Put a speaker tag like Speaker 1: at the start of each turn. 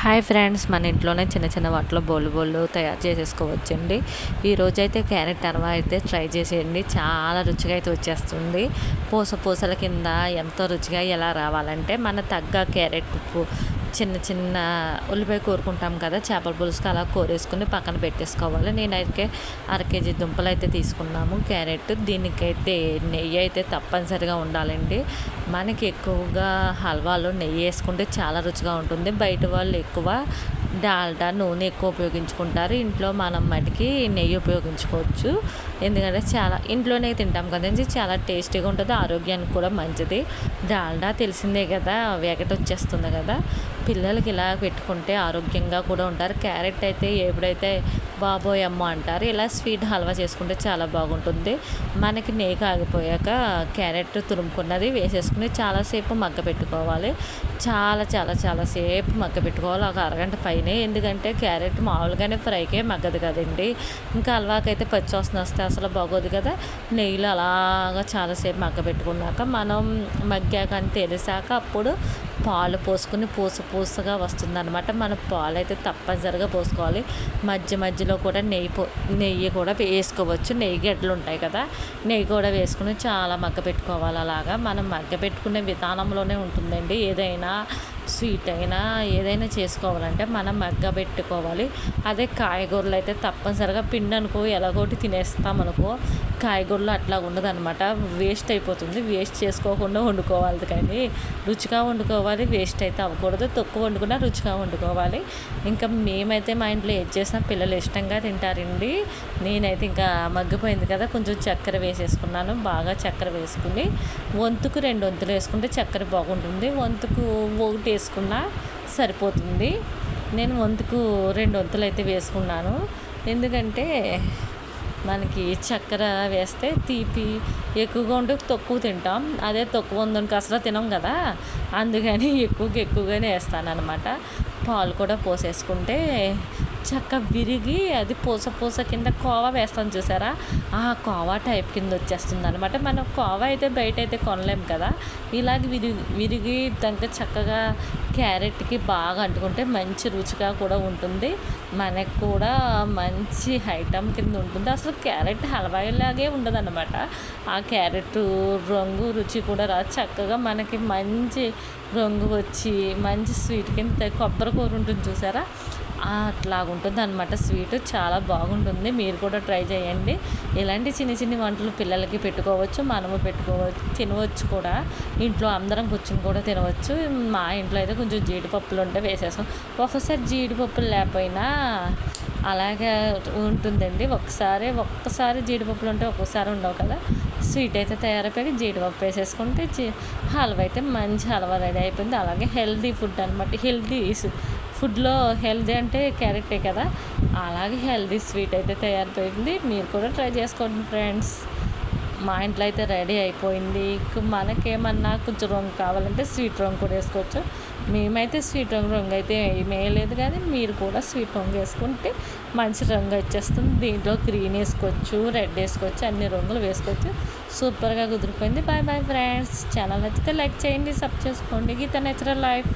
Speaker 1: Hi friends మన ఇంట్లోనే చిన్న చిన్న వాటిలో బోలు బోళ్ళు తయారు చేసేసుకోవచ్చండి. ఈరోజైతే క్యారెట్ హల్వా అయితే ట్రై చేసేయండి. చాలా రుచిగా అయితే వచ్చేస్తుంది. పూస పూసల కింద ఎంతో రుచిగా ఎలా రావాలంటే మన తగ్గ క్యారెట్ ఉప్పు చిన్న చిన్న ఉల్లిపాయ కోరుకుంటాం కదా చేపల పులుసుకి అలా కోరేసుకుని పక్కన పెట్టేసుకోవాలి. నేనైతే అర కేజీ దుంపలు అయితే తీసుకున్నాము. క్యారెట్ దీనికైతే నెయ్యి అయితే తప్పనిసరిగా ఉండాలండి. మనకి ఎక్కువగా హల్వాలో నెయ్యి వేసుకుంటే చాలా రుచిగా ఉంటుంది. బయట వాళ్ళు ఎక్కువ డాల్డా నూనె ఎక్కువ ఉపయోగించుకుంటారు. ఇంట్లో మనం మటుకి నెయ్యి ఉపయోగించుకోవచ్చు. ఎందుకంటే చాలా ఇంట్లోనే తింటాం కదండి. చాలా టేస్టీగా ఉంటుంది. ఆరోగ్యానికి కూడా మంచిది. డాల్డా తెలిసిందే కదా వేగట వచ్చేస్తుంది కదా. పిల్లలకి ఇలా పెట్టుకుంటే ఆరోగ్యంగా కూడా ఉంటారు. క్యారెట్ అయితే ఎప్పుడైతే బాబోయ్ అమ్మ అంటారు ఇలా స్వీట్ హల్వా చేసుకుంటే చాలా బాగుంటుంది. మనకి నెయ్యి కాగిపోయాక క్యారెట్ తురుముకున్నది వేసేసుకుని చాలాసేపు మగ్గ పెట్టుకోవాలి. చాలా చాలా చాలాసేపు మగ్గ పెట్టుకోవాలి. ఒక అరగంట పైనే. ఎందుకంటే క్యారెట్ మామూలుగానే ఫ్రైకే మగ్గదు కదండి. ఇంకా హల్వాకైతే పచ్చి వస్తుంది వస్తే అసలు బాగోదు కదా. నెయ్యిలో అలాగా చాలాసేపు మగ్గ పెట్టుకున్నాక మనం మగ్గాక అని తెలిసాక అప్పుడు పాలు పోసుకుని పూస పూసగా వస్తుందన్నమాట. మనం పాలు అయితే తప్పనిసరిగా పోసుకోవాలి. మధ్య మధ్యలో కూడా నెయ్యి పో నెయ్యి కూడా వేసుకోవచ్చు. నెయ్యి గడ్డలు ఉంటాయి కదా నెయ్యి కూడా వేసుకుని చాలా మగ్గ పెట్టుకోవాలి. అలాగా మనం మగ్గ పెట్టుకునే విధానంలోనే ఉంటుందండి. ఏదైనా స్వీట్ అయినా ఏదైనా చేసుకోవాలంటే మనం మగ్గబెట్టుకోవాలి. అదే కాయగూరలు అయితే తప్పనిసరిగా పిండి అనుకో ఎలాగోటి తినేస్తాం అనుకో కాయగూరలు అట్లా ఉండదన్నమాట. వేస్ట్ అయిపోతుంది. వేస్ట్ చేసుకోకుండా వండుకోవాలి కానీ రుచిగా వండుకోవాలి. వేస్ట్ అయితే అవ్వకూడదు. తక్కువ వండుకున్నా రుచిగా వండుకోవాలి. ఇంకా మేమైతే మా ఇంట్లో ఏది చేసినా పిల్లలు ఇష్టంగా తింటారండి. నేనైతే ఇంకా మగ్గిపోయింది కదా కొంచెం చక్కెర వేసేసుకున్నాను. బాగా చక్కెర వేసుకుని వంతుకు రెండు వంతులు వేసుకుంటే చక్కెర బాగుంటుంది. వంతుకు ఒకటి వేసుకున్నా సరిపోతుంది. నేను వంతుకు రెండు వంతులు అయితే వేసుకున్నాను. ఎందుకంటే మనకి చక్కెర వేస్తే తీపి ఎక్కువగా ఉంటే తక్కువ తింటాం. అదే తక్కువ ఉందనుకో అసలు తినం కదా. అందుకని ఎక్కువగా ఎక్కువగానే వేస్తాను అనమాట పాలు కూడా పోసేసుకుంటే చక్క విరిగి అది పూస పూస కింద కోవా వేస్తాం చూసారా? ఆ కోవా టైప్ కింద వచ్చేస్తుంది అనమాట మనం కోవా అయితే బయట అయితే కొనలేం కదా? ఇలాగ విరిగి విరిగి దానికి చక్కగా క్యారెట్కి బాగా అంటుకుంటే మంచి రుచిగా కూడా ఉంటుంది. మనకు కూడా మంచి ఐటమ్ కింద ఉంటుంది. అసలు క్యారెట్ హల్వాయిలాగే ఉండదన్నమాట. ఆ క్యారెట్ రంగు రుచి కూడా రా చక్కగా మనకి మంచి రంగు వచ్చి మంచి స్వీట్ కింద కొబ్బరి కూర ఉంటుంది చూసారా? అట్లాగుంటుంది అనమాట స్వీట్. చాలా బాగుంటుంది. మీరు కూడా ట్రై చేయండి. ఇలాంటి చిన్న చిన్న వంటలు పిల్లలకి పెట్టుకోవచ్చు మనము పెట్టుకోవచ్చు తినవచ్చు కూడా. ఇంట్లో అందరం కూర్చుని కూడా తినవచ్చు. మా ఇంట్లో అయితే కొంచెం జీడిపప్పులు ఉంటే వేసేస్తాం. ఒకసారి జీడిపప్పులు లేకపోయినా అలాగే ఉంటుందండి. ఒకసారి ఒక్కసారి జీడిపప్పులు ఉంటే ఒక్కసారి ఉండవు కదా. స్వీట్ అయితే తయారైపోయి జీడిపప్పు వేసేసుకుంటే హల్వా అయితే మంచి హల్వా రెడీ అయిపోయింది. అలాగే హెల్దీ ఫుడ్ అనమాట హెల్దీ ఫుడ్లో హెల్దీ అంటే క్యారెక్టే కదా. అలాగే హెల్దీ స్వీట్ అయితే తయారైపోయింది. మీరు కూడా ట్రై చేసుకోండి ఫ్రెండ్స్. మా ఇంట్లో అయితే రెడీ అయిపోయింది. మనకేమన్నా కొంచెం రంగు కావాలంటే స్వీట్ రంగు కూడా వేసుకోవచ్చు. మేమైతే స్వీట్ రంగు రంగు అయితే ఏమేయలేదు కానీ మీరు కూడా స్వీట్ రంగు వేసుకుంటే మంచి రంగు వచ్చేస్తుంది. దీంట్లో గ్రీన్ వేసుకోవచ్చు రెడ్ వేసుకోవచ్చు అన్ని రంగులు వేసుకోవచ్చు. సూపర్గా కుదిరిపోయింది. Bye bye friends. ఛానల్ నచ్చితే లైక్ చేయండి సబ్ చేసుకోండి. Geetha natural life.